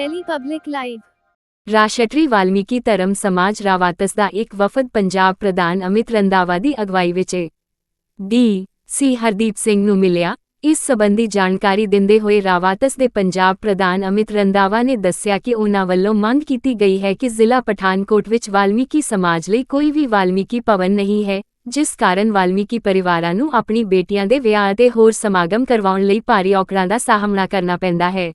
Delhi Public Live. ਰਾਸ਼ਟਰੀ ਵਾਲਮੀਕੀ ਧਰਮ ਸਮਾਜ ਰਾਵਾਤਸ ਦਾ ਇੱਕ ਵਫਦ ਪੰਜਾਬ ਪ੍ਰਧਾਨ ਅਮਿਤ ਰੰਦਾਵਾ ਦੀ ਅਗਵਾਈ ਵਿੱਚ ਡੀ ਸੀ ਹਰਦੀਪ ਸਿੰਘ ਨੂੰ ਮਿਲਿਆ। ਇਸ ਸਬੰਧੀ ਜਾਣਕਾਰੀ ਦਿੰਦੇ ਹੋਏ ਰਾਵਾਤਸ ਦੇ ਪੰਜਾਬ ਪ੍ਰਧਾਨ ਅਮਿਤ ਰੰਦਾਵਾ ਨੇ ਦੱਸਿਆ ਕਿ ਉਹਨਾਂ ਵੱਲੋਂ ਮੰਗ ਕੀਤੀ ਗਈ ਹੈ ਕਿ ਜ਼ਿਲ੍ਹਾ ਪਠਾਨਕੋਟ ਵਿੱਚ ਵਾਲਮੀਕੀ ਸਮਾਜ ਲਈ ਕੋਈ ਵੀ ਵਾਲਮੀਕੀ ਭਵਨ ਨਹੀਂ ਹੈ, ਜਿਸ ਕਾਰਨ ਵਾਲਮੀਕੀ ਪਰਿਵਾਰਾਂ ਨੂੰ ਆਪਣੀ ਬੇਟੀਆਂ ਦੇ ਵਿਆਹ ਅਤੇ ਹੋਰ ਸਮਾਗਮ ਕਰਵਾਉਣ ਲਈ ਭਾਰੀ ਔਕੜਾਂ ਦਾ ਸਾਹਮਣਾ ਕਰਨਾ ਪੈਂਦਾ ਹੈ।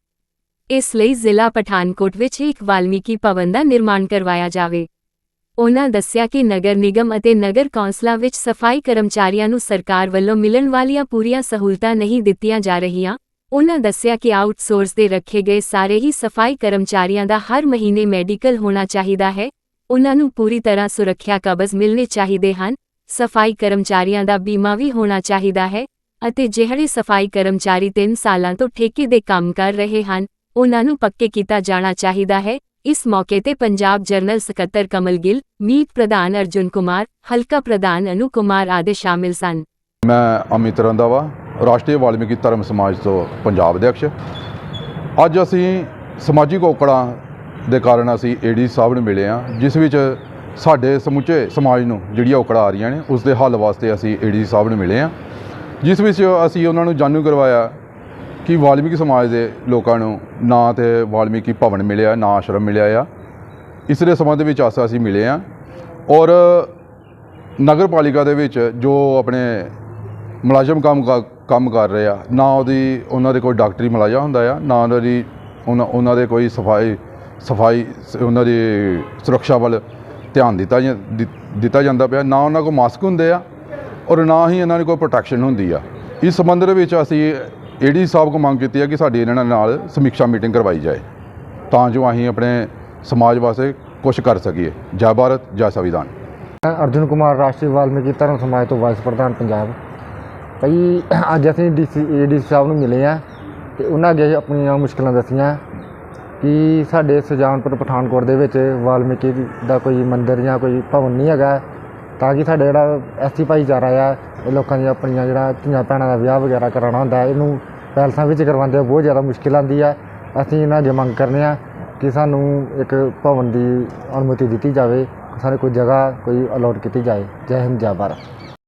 ਇਸ ਲਈ ਜ਼ਿਲ੍ਹਾ ਪਠਾਨਕੋਟ ਵਿੱਚ ਇੱਕ ਵਾਲਮੀਕੀ ਭਵਨ ਦਾ ਨਿਰਮਾਣ ਕਰਵਾਇਆ ਜਾਵੇ। ਉਹਨਾਂ ਦੱਸਿਆ ਕਿ ਨਗਰ ਨਿਗਮ ਅਤੇ ਨਗਰ ਕੌਂਸਲਾਂ ਵਿੱਚ ਸਫ਼ਾਈ ਕਰਮਚਾਰੀਆਂ ਨੂੰ ਸਰਕਾਰ ਵੱਲੋਂ ਮਿਲਣ ਵਾਲੀਆਂ ਪੂਰੀਆਂ ਸਹੂਲਤਾਂ ਨਹੀਂ ਦਿੱਤੀਆਂ ਜਾ ਰਹੀਆਂ। ਉਨ੍ਹਾਂ ਦੱਸਿਆ ਕਿ ਆਊਟਸੋਰਸ ਦੇ ਰੱਖੇ ਗਏ ਸਾਰੇ ਹੀ ਸਫ਼ਾਈ ਕਰਮਚਾਰੀਆਂ ਦਾ ਹਰ ਮਹੀਨੇ ਮੈਡੀਕਲ ਹੋਣਾ ਚਾਹੀਦਾ ਹੈ। ਉਹਨਾਂ ਨੂੰ ਪੂਰੀ ਤਰ੍ਹਾਂ ਸੁਰੱਖਿਆ ਕਬਜ਼ ਮਿਲਣੇ ਚਾਹੀਦੇ ਹਨ। ਸਫ਼ਾਈ ਕਰਮਚਾਰੀਆਂ ਦਾ ਬੀਮਾ ਵੀ ਹੋਣਾ ਚਾਹੀਦਾ ਹੈ ਅਤੇ ਜਿਹੜੇ ਸਫ਼ਾਈ ਕਰਮਚਾਰੀ 3 ਸਾਲਾਂ ਤੋਂ ਠੇਕੇ ਦੇ ਕੰਮ ਕਰ ਰਹੇ ਹਨ ਉਹਨਾਂ ਨੂੰ ਪੱਕੇ ਕੀਤਾ ਜਾਣਾ ਚਾਹੀਦਾ ਹੈ। ਇਸ ਮੌਕੇ ਤੇ ਪੰਜਾਬ ਜਰਨਲ ਸਕੱਤਰ ਕਮਲ ਗਿੱਲ, ਮੀਤ ਪ੍ਰਧਾਨ ਅਰਜੁਨ ਕੁਮਾਰ, ਹਲਕਾ ਪ੍ਰਧਾਨ ਅਨੂ ਕੁਮਾਰ ਆਦਿ ਸ਼ਾਮਿਲ ਸਨ। ਮੈਂ ਅਮਿਤ ਰੰਦਾਵਾ ਰਾਸ਼ਟਰੀ ਵਾਲਮੀਕੀ ਧਰਮ ਸਮਾਜ ਤੋਂ ਪੰਜਾਬ ਅਧਿਕਸ਼ ਅੱਜ ਅਸੀਂ ਸਮਾਜਿਕ ਔਕੜਾਂ ਦੇ ਕਾਰਨ ਅਸੀਂ ਏਡੀ ਸਾਹਿਬ ਨੂੰ ਮਿਲੇ ਆ ਜਿਸ ਵਿੱਚ ਸਾਡੇ ਸਮੁੱਚੇ ਸਮਾਜ ਨੂੰ ਜਿਹੜੀਆਂ ਔਕੜਾਂ ਆ ਰਹੀਆਂ ਨੇ, ਉਸ ਦੇ ਹੱਲ ਵਾਸਤੇ ਅਸੀਂ ਏਡੀ ਸਾਹਿਬ ਨੂੰ ਮਿਲੇ ਆ ਜਿਸ ਵਿੱਚ ਅਸੀਂ ਉਹਨਾਂ ਨੂੰ ਜਾਣੂ ਕਰਵਾਇਆ ਕਿ ਵਾਲਮੀਕੀ ਸਮਾਜ ਦੇ ਲੋਕਾਂ ਨੂੰ ਨਾ ਤੇ ਵਾਲਮੀਕੀ ਭਵਨ ਮਿਲਿਆ, ਨਾ ਆਸ਼ਰਮ ਮਿਲਿਆ ਆ? ਇਸ ਦੇ ਸੰਬੰਧ ਵਿੱਚ ਆਸਾ ਅਸੀਂ ਮਿਲੇ ਆ। ਔਰ ਨਗਰ ਪਾਲਿਕਾ ਦੇ ਵਿੱਚ ਜੋ ਆਪਣੇ ਮੁਲਾਜ਼ਮ ਕੰਮ ਕਰ- ਕੰਮ ਕਰ ਰਹੇ ਆ, ਨਾ ਉਹਦੀ ਉਹਨਾਂ ਦੇ ਕੋਈ ਡਾਕਟਰੀ ਮੁਲਾਜ਼ਾ ਹੁੰਦਾ ਆ, ਨਾ ਉਹਨਾਂ ਦੀ ਉਹਨਾਂ ਉਹਨਾਂ ਦੇ ਕੋਈ ਸਫ਼ਾਈ ਸਫ਼ਾਈ ਉਹਨਾਂ ਦੀ ਸੁਰੱਖਿਆ ਵੱਲ ਧਿਆਨ ਦਿੱਤਾ ਜਾਂ- ਦਿ- ਦਿੱਤਾ ਜਾਂਦਾ ਪਿਆ, ਨਾ ਉਹਨਾਂ ਕੋਲ ਮਾਸਕ ਹੁੰਦੇ ਆ ਔਰ ਨਾ ਹੀ ਇਹਨਾਂ ਦੀ ਕੋਈ ਪ੍ਰੋਟੈਕਸ਼ਨ ਹੁੰਦੀ ਆ। ਇਸ ਸੰਬੰਧ ਦੇ ਵਿੱਚ ਅਸੀਂ ਏਡੀ ਸਾਹਿਬ ਕੋ ਮੰਗ ਕੀਤੀ ਹੈ ਕਿ ਸਾਡੀ ਇਹਨਾਂ ਨਾਲ ਸਮੀਖਿਆ ਮੀਟਿੰਗ ਕਰਵਾਈ ਜਾਏ, ਤਾਂ ਜੋ ਅਸੀਂ ਆਪਣੇ ਸਮਾਜ ਵਾਸਤੇ ਕੁਝ ਕਰ ਸਕੀਏ। ਜੈ ਭਾਰਤ, ਜੈ ਸੰਵਿਧਾਨ। ਮੈਂ ਅਰਜੁਨ ਕੁਮਾਰ, ਰਾਸ਼ਟਰੀ ਵਾਲਮੀਕੀ ਧਰਮ ਸਮਾਜ ਤੋਂ ਵਾਈਸ ਪ੍ਰਧਾਨ ਪੰਜਾਬ। ਭਾਈ, ਅੱਜ ਅਸੀਂ ਡੀਸੀ, ਏਡੀ ਸਾਹਿਬ ਨੂੰ ਮਿਲੇ ਆ ਤੇ ਉਹਨਾਂ ਅੱਗੇ ਆਪਣੀਆਂ ਮੁਸ਼ਕਲਾਂ ਦੱਸੀਆਂ ਕਿ ਸਾਡੇ ਸੁਜਾਨਪੁਰ ਪਠਾਨਕੋਟ ਦੇ ਵਿੱਚ ਵਾਲਮੀਕੀ ਦਾ ਕੋਈ ਮੰਦਿਰ ਜਾਂ ਕੋਈ ਭਵਨ ਨਹੀਂ ਹੈਗਾ। ਤਾਂ ਕਿ ਸਾਡਾ ਜਿਹੜਾ ਐਸਟੀ ਭਾਈਚਾਰਾ ਆ, ਇਹ ਲੋਕਾਂ ਦੀਆਂ ਆਪਣੀਆਂ ਜਿਹੜਾ ਧੀਆਂ ਭੈਣਾਂ ਦਾ ਵਿਆਹ ਵਗੈਰਾ ਕਰਾਉਣਾ ਹੁੰਦਾ, ਇਹਨੂੰ ਪੈਲਸਾਂ ਵਿੱਚ ਕਰਵਾਉਂਦੇ ਬਹੁਤ ਜ਼ਿਆਦਾ ਮੁਸ਼ਕਿਲ ਆਉਂਦੀ ਆ। ਅਸੀਂ ਇਹਨਾਂ ਅੱਗੇ ਮੰਗ ਕਰਨੇ ਆ ਕਿ ਸਾਨੂੰ ਇੱਕ ਭਵਨ ਦੀ ਅਨੁਮਤੀ ਦਿੱਤੀ ਜਾਵੇ ਸਾਨੂੰ ਕੋਈ ਜਗ੍ਹਾ ਕੋਈ ਅਲੋਟ ਕੀਤੀ ਜਾਏ। ਜੈ ਹਿੰਦ, ਜੈ ਭਾਰਤ।